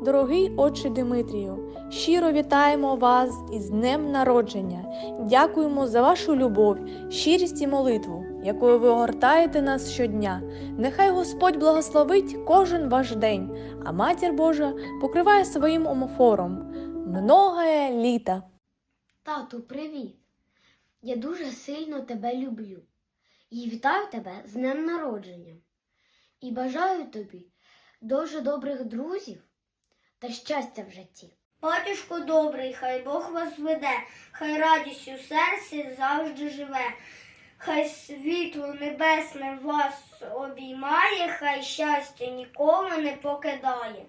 Дорогий отче Димитрію, щиро вітаємо вас із Днем Народження. Дякуємо за вашу любов, щирість і молитву, якою ви огортаєте нас щодня. Нехай Господь благословить кожен ваш день, а Матір Божа покриває своїм омофором. Многое літа! Тату, привіт! Я дуже сильно тебе люблю і вітаю тебе з днем народження. І бажаю тобі дуже добрих друзів та щастя в житті. Батюшко добрий, хай Бог вас веде, хай радість у серці завжди живе, хай світло небесне вас обіймає, хай щастя нікому не покидає.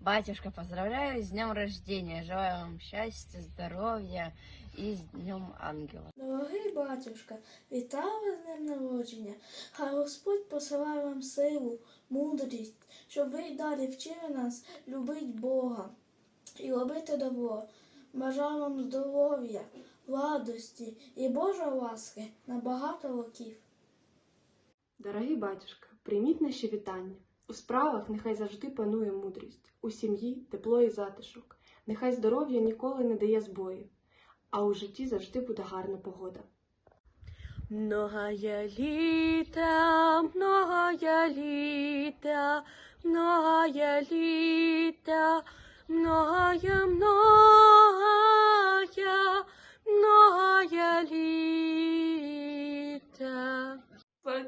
Батюшка, поздравляю с днем рождения. Желаю вам счастья, здоровья и с днем ангела. Дорогий батюшка, вітаю вас з днем народження. Хай Господь посилає вам силу, мудрість, щоб ви й далі вчили нас любить Бога і робити добро. Бажаю вам здоров'я, радості і Божої ласки на багато років. Дорогий батюшка, прийміть наші вітання. У справах нехай завжди панує мудрість, у сім'ї тепло і затишок. Нехай здоров'я ніколи не дає збоїв, а у житті завжди буде гарна погода. Многое літа, многое літа, многое літа, многое, многое,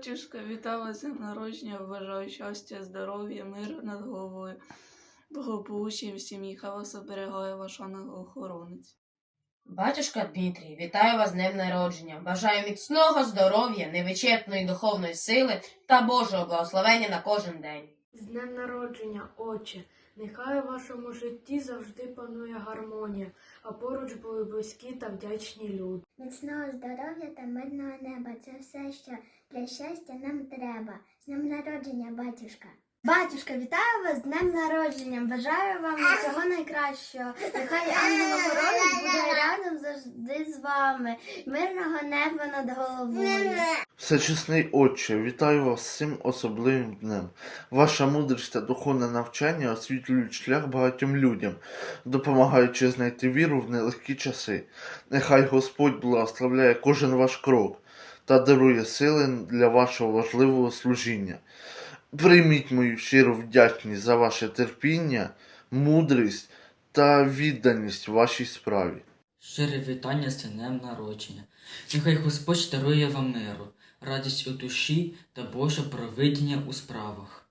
Батюшка, вітаю вас з народження, бажаю щастя, здоров'я, миру над головою, благополуччя в сім'ї, хай вас оберігає ваш ангел-охоронець. Батюшка Дмитрій, вітаю вас з днем народження. Бажаю міцного здоров'я, невичерпної духовної сили та Божого благословення на кожен день. З днем народження, Отче, нехай у вашому житті завжди панує гармонія, а поруч були близькі та вдячні люди. Міцного здоров'я та мирного неба це все, що для щастя нам треба. З днем народження, батюшка. Батюшка, вітаю вас з днем народження. Бажаю вам всього найкращого. Нехай ангел охоронець буде рядом завжди з вами. Мирного неба над головою. Всечесний Отче, вітаю вас цим особливим днем. Ваша мудрість та духовне навчання освітлюють шлях багатьом людям, допомагаючи знайти віру в нелегкі часи. Нехай Господь благословляє кожен ваш крок та дарує сили для вашого важливого служіння. Прийміть мою щиру вдячність за ваше терпіння, мудрість та відданість вашій справі. Щире вітання з днем народження. Нехай Господь дарує вам миру, радість у душі та Боже провидіння у справах.